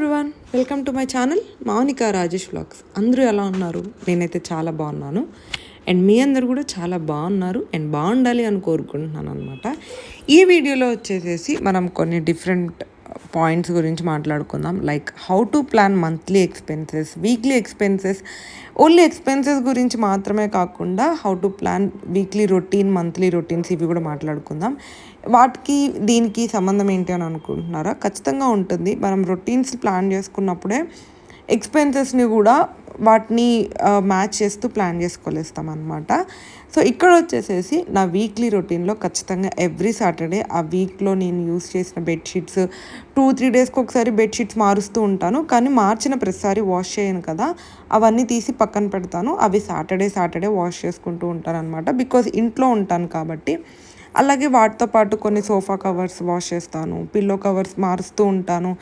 Everyone welcome to my channel Mounika Rajesh vlogs అందరూ ఎలా ఉన్నారు? నేనైతే చాలా బాగున్నాను. అండ్ మీ అందరు కూడా చాలా బాగున్నారు. అండ్ బాగుండాలి అని కోరుకుంటున్నాను అనమాట ఈ వీడియోలో వచ్చేసేసి మనం కొన్ని డిఫరెంట్ పాయింట్స్ గురించి మాట్లాడుకుందాం. Like how to plan monthly expenses weekly expenses only expenses గురించి మాత్రమే కాకుండా how to plan weekly routine monthly routines ఇవి కూడా మాట్లాడుకుందాం. వాటికి దీనికి సంబంధం ఏంటి అని అనుకుంటున్నారా? ఖచ్చితంగా ఉంటుంది. మనం రొటీన్స్ ప్లాన్ చేసుకున్నప్పుడే ఎక్స్పెన్సెస్ని కూడా వాటిని మ్యాచ్ చేస్తూ ప్లాన్ చేసుకోలేస్తాం అనమాట సో ఇక్కడ వచ్చేసేసి నా వీక్లీ రొటీన్లో ఖచ్చితంగా ఎవ్రీ సాటర్డే ఆ వీక్లో నేను యూస్ చేసిన బెడ్షీట్స్ టూ త్రీ డేస్కి ఒకసారి బెడ్షీట్స్ మారుస్తూ ఉంటాను. కానీ మార్చిన ప్రతిసారి వాష్ చేయను కదా అవన్నీ తీసి పక్కన పెడతాను. అవి సాటర్డే సాటర్డే వాష్ చేసుకుంటూ ఉంటాను అనమాట బికాజ్ ఇంట్లో ఉంటాను కాబట్టి అలాగే వాటితో పాటు కొన్ని సోఫా కవర్స్ వాష్ చేస్తాను పిల్లో కవర్స్ మారుస్తూ ఉంటాను.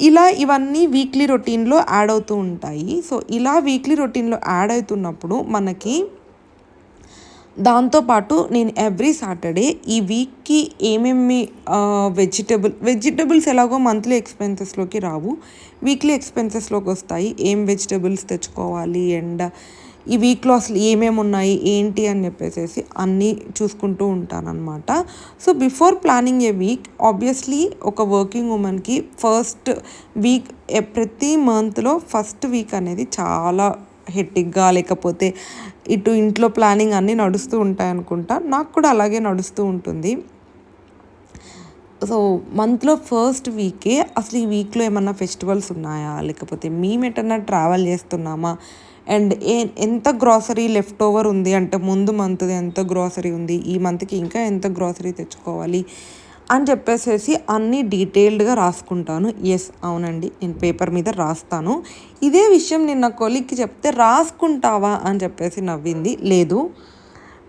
ఇలా ఇవన్నీ వీక్లీ రొటీన్లో యాడ్ అవుతూ ఉంటాయి. సో ఇలా వీక్లీ రొటీన్లో యాడ్ అవుతున్నప్పుడు మనకి దాంతోపాటు నేను ఎవ్రీ సాటర్డే ఈ వీక్కి ఏమేమి వెజిటబుల్ వెజిటబుల్స్ ఎలాగో మంత్లీ ఎక్స్పెన్సెస్లోకి రావు. వీక్లీ ఎక్స్పెన్సెస్లోకి వస్తాయి. ఏం వెజిటబుల్స్ తెచ్చుకోవాలి అండ్ ఈ వీక్లో అసలు ఏమేమి ఉన్నాయి ఏంటి అని చెప్పేసి అన్నీ చూసుకుంటూ ఉంటానన్నమాట. So before planning a week obviously ఒక వర్కింగ్ ఉమెన్కి ఫస్ట్ వీక్ ప్రతి మంత్లో ఫస్ట్ వీక్ అనేది చాలా హెట్టిక్గా లేకపోతే ఇటు ఇంట్లో ప్లానింగ్ అన్నీ నడుస్తూ ఉంటాయి అనుకుంటా నాకు కూడా అలాగే నడుస్తూ ఉంటుంది. సో మంత్లో ఫస్ట్ వీకే అసలు ఈ వీక్లో ఏమన్నా ఫెస్టివల్స్ ఉన్నాయా? లేకపోతే మేము ఎటన్నా ట్రావెల్ చేస్తున్నామా? అండ్ ఏ ఎంత గ్రాసరీ లెఫ్ట్ ఓవర్ ఉంది? అంటే ముందు మంత్ది ఎంత గ్రాసరీ ఉంది? ఈ మంత్కి ఇంకా ఎంత గ్రాసరీ తెచ్చుకోవాలి? అని చెప్పేసేసి అన్నీ డీటెయిల్డ్గా రాసుకుంటాను. ఎస్ అవునండి నేను పేపర్ మీద రాస్తాను. ఇదే విషయం నేను నా కొలిక్కి చెప్తే రాసుకుంటావా? అని చెప్పేసి నవ్వింది. లేదు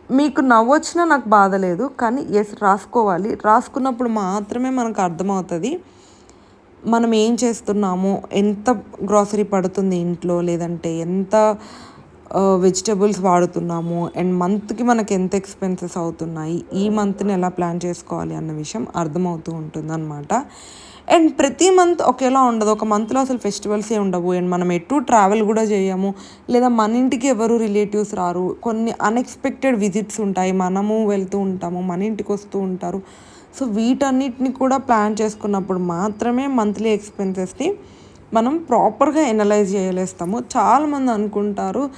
మీకు నవ్వొచ్చినా నాకు బాధ లేదు కానీ ఎస్ రాసుకోవాలి. రాసుకున్నప్పుడు మాత్రమే మనకు అర్థమవుతుంది మనం ఏం చేస్తున్నామో ఎంత గ్రాసరీ పడుతుంది ఇంట్లో లేదంటే ఎంత వెజిటబుల్స్ వాడుతున్నాము అండ్ మంత్కి మనకి ఎంత ఎక్స్పెన్సెస్ అవుతున్నాయి ఈ మంత్ని ఎలా ప్లాన్ చేసుకోవాలి అన్న విషయం అర్థమవుతూ ఉంటుంది అనమాట అండ్ ప్రతి మంత్ ఒకేలా ఉండదు. ఒక మంత్లో అసలు ఫెస్టివల్సే ఉండవు. అండ్ మనం ఎటు ట్రావెల్ కూడా చేయము. లేదా మన ఇంటికి ఎవరు రిలేటివ్స్ రారు. కొన్ని అన్ఎక్స్పెక్టెడ్ విజిట్స్ ఉంటాయి. మనము వెళ్తూ ఉంటాము. మన ఇంటికి వస్తూ ఉంటారు. సో వీటన్నిటిని కూడా ప్లాన్ చేసుకున్నప్పుడు మాత్రమే మంత్లీ ఎక్స్పెన్సెస్ని మనం ప్రాపర్గా ఎనలైజ్ చేయలేస్తాము. చాలామంది అనుకుంటారు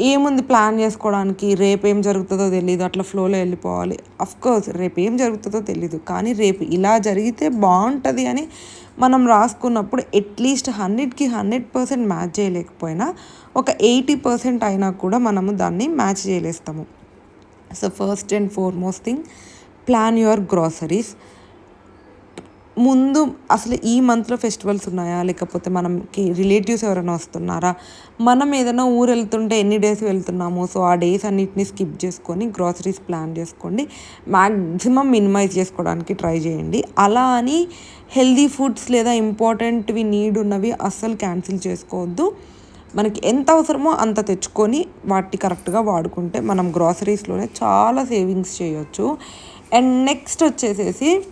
ఏముంది ప్లాన్ చేసుకోవడానికి? రేపు ఏం జరుగుతుందో తెలియదు అట్లా ఫ్లోలో వెళ్ళిపోవాలి. అఫ్కోర్స్ రేపు ఏం జరుగుతుందో తెలియదు కానీ రేపు ఇలా జరిగితే బాగుంటుంది అని మనం రాసుకున్నప్పుడు అట్లీస్ట్ హండ్రెడ్కి హండ్రెడ్ పర్సెంట్ మ్యాచ్ చేయలేకపోయినా ఒక ఎయిటీ పర్సెంట్ అయినా కూడా మనము దాన్ని match చేయలేస్తాము. So first and foremost thing plan your groceries ముందు అసలు ఈ మంత్లో ఫెస్టివల్స్ ఉన్నాయా? లేకపోతే మనకి రిలేటివ్స్ ఎవరైనా వస్తున్నారా? మనం ఏదైనా ఊరు వెళ్తుంటే ఎన్ని డేస్ వెళ్తున్నామో సో ఆ డేస్ అన్నిటిని స్కిప్ చేసుకొని గ్రాసరీస్ ప్లాన్ చేసుకోండి. మ్యాక్సిమం మినిమైజ్ చేసుకోవడానికి ట్రై చేయండి. అలా అని హెల్దీ ఫుడ్స్ లేదా ఇంపార్టెంట్వి నీడ్ ఉన్నవి అస్సలు క్యాన్సిల్ చేసుకోవద్దు. మనకి ఎంత అవసరమో అంత తెచ్చుకొని వాటి కరెక్ట్గా వాడుకుంటే మనం గ్రాసరీస్లోనే చాలా సేవింగ్స్ చేయొచ్చు. అండ్ నెక్స్ట్ వచ్చేసేసి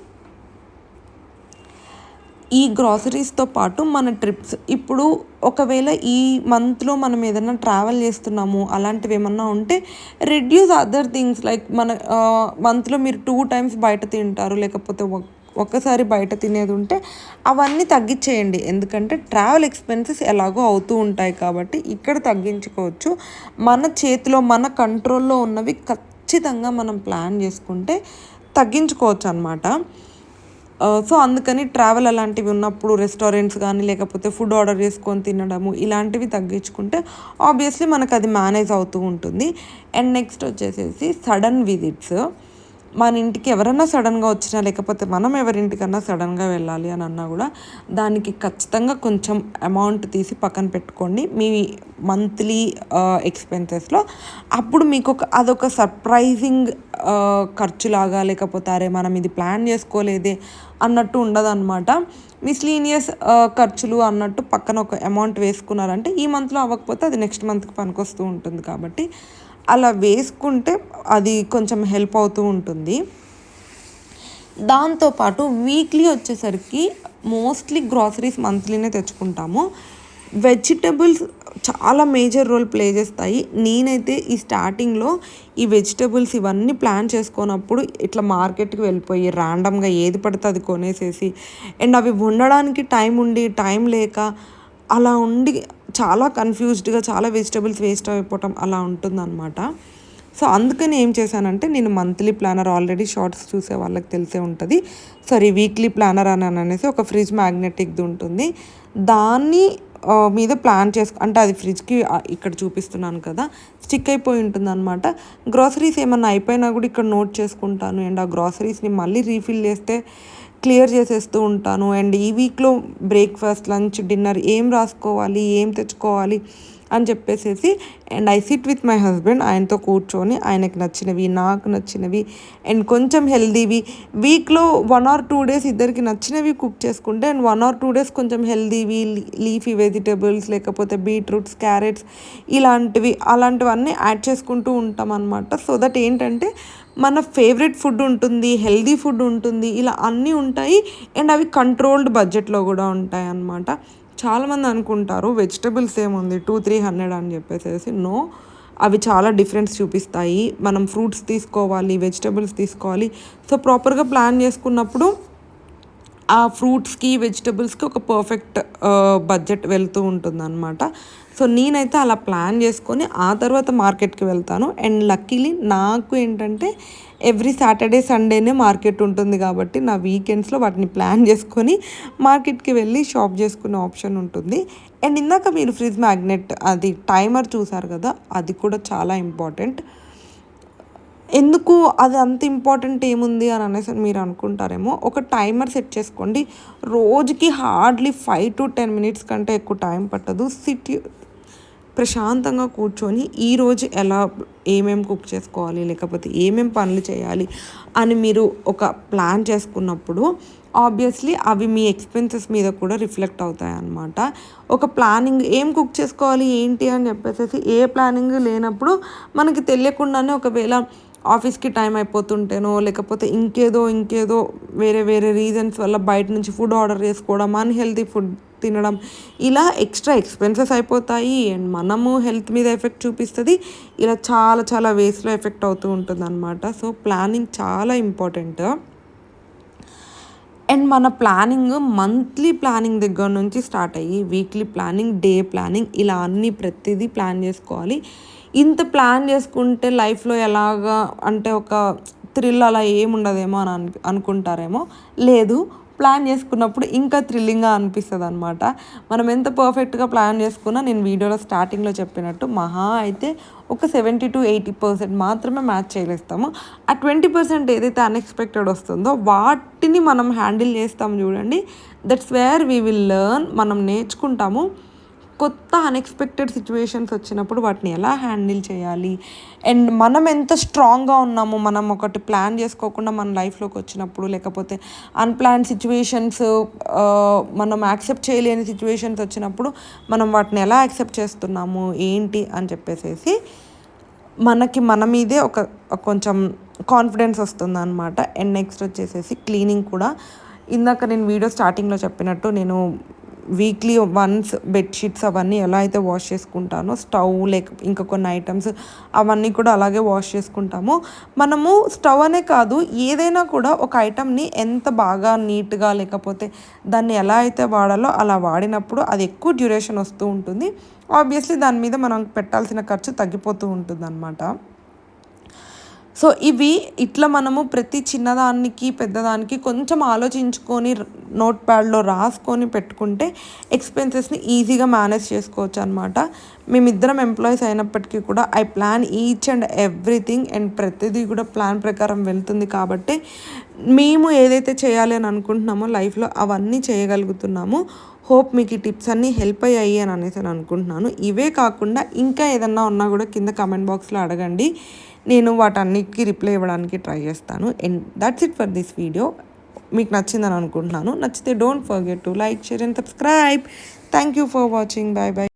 ఈ గ్రాసరీస్తో పాటు మన ట్రిప్స్ ఇప్పుడు ఒకవేళ ఈ మంత్లో మనం ఏదైనా ట్రావెల్ చేస్తున్నాము అలాంటివి ఏమన్నా ఉంటే రెడ్యూస్ అదర్ థింగ్స్ లైక్ మన మంత్లో మీరు టూ టైమ్స్ బయట తింటారు లేకపోతే ఒక్కసారి బయట తినేది ఉంటే అవన్నీ తగ్గించేయండి. ఎందుకంటే ట్రావెల్ ఎక్స్పెన్సెస్ ఎలాగో అవుతూ ఉంటాయి కాబట్టి ఇక్కడ తగ్గించుకోవచ్చు. మన చేతిలో మన కంట్రోల్లో ఉన్నవి ఖచ్చితంగా మనం ప్లాన్ చేసుకుంటే తగ్గించుకోవచ్చు అనమాట సో అందుకని ట్రావెల్ అలాంటివి ఉన్నప్పుడు రెస్టారెంట్స్ కానీ లేకపోతే ఫుడ్ ఆర్డర్ చేసుకొని తినడము ఇలాంటివి తగ్గించుకుంటే ఆబ్వియస్లీ మనకు అది మేనేజ్ అవుతూ ఉంటుంది. అండ్ నెక్స్ట్ వచ్చేసేసి సడన్ విజిట్స్ మన ఇంటికి ఎవరన్నా సడన్గా వచ్చినా లేకపోతే మనం ఎవరింటికన్నా సడన్గా వెళ్ళాలి అని అన్నా కూడా దానికి ఖచ్చితంగా కొంచెం అమౌంట్ తీసి పక్కన పెట్టుకోండి. మీ మంత్లీ ఎక్స్పెన్సెస్లో అప్పుడు మీకు ఒక అదొక సర్ప్రైజింగ్ ఖర్చులాగా లేకపోతే అరే మనం ఇది ప్లాన్ చేసుకోలేదే అన్నట్టు ఉండదన్నమాట. మిస్లీనియస్ ఖర్చులు అన్నట్టు పక్కన ఒక అమౌంట్ వేసుకున్నారంటే ఈ మంత్లో అవ్వకపోతే అది నెక్స్ట్ మంత్కి పనికొస్తూ ఉంటుంది కాబట్టి అలా వేసుకుంటే అది కొంచెం హెల్ప్ అవుతూ ఉంటుంది. దాంతోపాటు వీక్లీ వచ్చేసరికి మోస్ట్లీ గ్రాసరీస్ మంత్లీనే తెచ్చుకుంటాము. వెజిటబుల్స్ చాలా మేజర్ రోల్ ప్లే చేస్తాయి. నేనైతే ఈ స్టార్టింగ్లో ఈ వెజిటబుల్స్ ఇవన్నీ ప్లాన్ చేసుకున్నప్పుడు ఇట్లా మార్కెట్కి వెళ్ళిపోయి ర్యాండమ్గా ఏది పడితే అది కొనేసేసి అండ్ అవి వండడానికి టైం ఉండి టైం లేక అలా ఉండి చాలా కన్ఫ్యూజ్డ్గా చాలా వెజిటబుల్స్ వేస్ట్ అయిపోవటం అలా ఉంటుందన్నమాట. సో అందుకని ఏం చేశానంటే నేను మంత్లీ ప్లానర్ ఆల్రెడీ షార్ట్స్ చూసే వాళ్ళకి తెలిసే ఉంటుంది. సారీ వీక్లీ ప్లానర్ అని అనేసి ఒక ఫ్రిడ్జ్ మ్యాగ్నెటిక్ది ఉంటుంది. దాన్ని మీద ప్లాన్ చేసుకు అంటే అది ఫ్రిడ్జ్కి ఇక్కడ చూపిస్తున్నాను కదా స్టిక్ అయిపోయి ఉంటుంది అనమాట గ్రాసరీస్ ఏమన్నా అయిపోయినా కూడా ఇక్కడ నోట్ చేసుకుంటాను. అండ్ ఆ గ్రాసరీస్ని మళ్ళీ రీఫిల్ చేస్తే క్లియర్ చేసేస్తూ ఉంటాను. అండ్ ఈ వీక్లో బ్రేక్ఫాస్ట్ లంచ్ డిన్నర్ ఏం రాసుకోవాలి ఏం తెచ్చుకోవాలి అని చెప్పేసేసి and I sit with my husband ఆయనతో కూర్చొని ఆయనకి నచ్చినవి నాకు నచ్చినవి అండ్ కొంచెం హెల్దీవి. వీక్లో వన్ ఆర్ టూ డేస్ ఇద్దరికి నచ్చినవి కుక్ చేసుకుంటే and one or two days కొంచెం హెల్దీవి లీఫీ వెజిటేబుల్స్ లేకపోతే బీట్రూట్స్ క్యారెట్స్ ఇలాంటివి అలాంటివన్నీ యాడ్ చేసుకుంటూ ఉంటాం అనమాట సో దట్ ఏంటంటే మన ఫేవరెట్ ఫుడ్ ఉంటుంది హెల్దీ ఫుడ్ ఉంటుంది ఇలా అన్నీ ఉంటాయి. అండ్ అవి కంట్రోల్డ్ బడ్జెట్లో కూడా ఉంటాయి అన్నమాట. చాలామంది అనుకుంటారు వెజిటబుల్స్ ఏముంది టూ త్రీ హండ్రెడ్ అని చెప్పేసి నో అవి చాలా డిఫరెన్స్ చూపిస్తాయి. మనం ఫ్రూట్స్ తీసుకోవాలి వెజిటబుల్స్ తీసుకోవాలి. సో ప్రాపర్గా ప్లాన్ చేసుకున్నప్పుడు ఆ ఫ్రూట్స్కి వెజిటబుల్స్కి ఒక పర్ఫెక్ట్ బడ్జెట్ uh, వెళ్తూ ఉంటుంది అనమాట సో నేనైతే అలా ప్లాన్ చేసుకొని ఆ తర్వాత మార్కెట్కి వెళ్తాను. అండ్ లక్కీలీ నాకు ఏంటంటే ఎవ్రీ సాటర్డే సండేనే మార్కెట్ ఉంటుంది కాబట్టి నా వీకెండ్స్లో వాటిని ప్లాన్ చేసుకొని మార్కెట్కి వెళ్ళి షాప్ చేసుకునే ఆప్షన్ ఉంటుంది. అండ్ ఇందాక మీరు ఫ్రిడ్జ్ మ్యాగ్నెట్ అది టైమర్ చూసారు కదా అది కూడా చాలా ఇంపార్టెంట్. ఎందుకు అది అంత ఇంపార్టెంట్ ఏముంది అని అనేసి మీరు అనుకుంటారేమో ఒక టైమర్ సెట్ చేసుకోండి. రోజుకి hardly five to ten minutes కంటే ఎక్కువ టైం పట్టదు. సిటీ ప్రశాంతంగా కూర్చొని ఈరోజు ఎలా ఏమేమి కుక్ చేసుకోవాలి లేకపోతే ఏమేమి పనులు చేయాలి అని మీరు ఒక ప్లాన్ చేసుకున్నప్పుడు ఆబ్వియస్లీ అవి మీ ఎక్స్పెన్సెస్ మీద కూడా రిఫ్లెక్ట్ అవుతాయి అన్నమాట ఒక ప్లానింగ్ ఏం కుక్ చేసుకోవాలి ఏంటి అని చెప్పేసి ఏ ప్లానింగ్ లేనప్పుడు మనకి తెలియకుండానే ఒకవేళ ఆఫీస్కి టైం అయిపోతుంటేనో లేకపోతే ఇంకేదో ఇంకేదో వేరే వేరే రీజన్స్ వల్ల బయట నుంచి ఫుడ్ ఆర్డర్ చేసుకోవడం అన్హెల్తీ ఫుడ్ తినడం. ఇలా ఎక్స్ట్రా ఎక్స్పెన్సెస్ అయిపోతాయి. అండ్ మనము హెల్త్ మీద ఎఫెక్ట్ చూపిస్తుంది. ఇలా చాలా చాలా వేస్లో ఎఫెక్ట్ అవుతూ ఉంటుంది అనమాట సో ప్లానింగ్ చాలా ఇంపార్టెంట్ అండ్ మన ప్లానింగ్ మంత్లీ ప్లానింగ్ దగ్గర నుంచి స్టార్ట్ అయ్యి వీక్లీ ప్లానింగ్ డే ప్లానింగ్ ఇలా అన్నీ ప్రతిదీ ప్లాన్ చేసుకోవాలి. ఇంత ప్లాన్ చేసుకుంటే లైఫ్లో ఎలాగా అంటే ఒక థ్రిల్ అలా ఏముండదేమో అని అనుకుంటారేమో. లేదు ప్లాన్ చేసుకున్నప్పుడు ఇంకా థ్రిల్లింగ్గా అనిపిస్తుంది అనమాట మనం ఎంత పర్ఫెక్ట్గా ప్లాన్ చేసుకున్నా నేను వీడియోలో స్టార్టింగ్లో చెప్పినట్టు మహా అయితే ఒక సెవెంటీ టు ఎయిటీ పర్సెంట్ మాత్రమే మ్యాచ్ చేయలేస్తాము. ఆ ట్వంటీ పర్సెంట్ ఏదైతే అన్ఎక్స్పెక్టెడ్ వస్తుందో వాటిని మనం హ్యాండిల్ చేస్తాము చూడండి. That's where we will learn మనం నేర్చుకుంటాము. కొత్త అన్ఎక్స్పెక్టెడ్ సిచ్యువేషన్స్ వచ్చినప్పుడు వాటిని ఎలా హ్యాండిల్ చేయాలి? అండ్ మనం ఎంత స్ట్రాంగ్గా ఉన్నామో? మనం ఒకటి ప్లాన్ చేసుకోకుండా మన లైఫ్లోకి వచ్చినప్పుడు లేకపోతే అన్ప్లాన్ సిచ్యువేషన్స్ మనం యాక్సెప్ట్ చేయలేని సిచ్యువేషన్స్ వచ్చినప్పుడు మనం వాటిని ఎలా యాక్సెప్ట్ చేస్తున్నాము? ఏంటి? అని చెప్పేసేసి మనకి మన మీదే ఒక కొంచెం కాన్ఫిడెన్స్ వస్తుంది అనమాట అండ్ నెక్స్ట్ వచ్చేసేసి క్లీనింగ్ కూడా. ఇందాక నేను వీడియో స్టార్టింగ్లో చెప్పినట్టు నేను వీక్లీ వన్స్ బెడ్షీట్స్ అవన్నీ ఎలా అయితే వాష్ చేసుకుంటానో స్టవ్ లేక ఇంకా కొన్ని ఐటమ్స్ అవన్నీ కూడా అలాగే వాష్ చేసుకుంటాము. మనము స్టవ్ అనే కాదు ఏదైనా కూడా ఒక ఐటమ్ని ఎంత బాగా నీట్గా లేకపోతే దాన్ని ఎలా అయితే వాడాలో అలా వాడినప్పుడు అది ఎక్కువ డ్యూరేషన్ వస్తూ ఉంటుంది. ఆబ్వియస్లీ దాని మీద మనం పెట్టాల్సిన ఖర్చు తగ్గిపోతూ ఉంటుంది అనమాట సో ఇవి ఇట్లా మనము ప్రతి చిన్నదానికి పెద్దదానికి కొంచెం ఆలోచించుకొని నోట్ ప్యాడ్లో రాసుకొని పెట్టుకుంటే ఎక్స్పెన్సెస్ని ఈజీగా మేనేజ్ చేసుకోవచ్చు అనమాట మేమిద్దరం ఎంప్లాయీస్ అయినప్పటికీ కూడా I plan each and everything and ప్రతిదీ కూడా ప్లాన్ ప్రకారం వెళ్తుంది కాబట్టి మేము ఏదైతే చేయాలి అని అనుకుంటున్నామో లైఫ్లో అవన్నీ చేయగలుగుతున్నాము. హోప్ మీకు ఈ టిప్స్ అన్నీ హెల్ప్ అయ్యాయి అని అనేసి అనుకుంటున్నాను. ఇవే కాకుండా ఇంకా ఏదన్నా ఉన్నా కూడా కింద కమెంట్ బాక్స్లో అడగండి. నేను వాటన్నిటికీ రిప్లై ఇవ్వడానికి ట్రై చేస్తాను. And that's it for this video. మీకు నచ్చిందని అనుకుంటున్నాను. నచ్చితే don't forget to like share and subscribe. Thank you for watching. Bye bye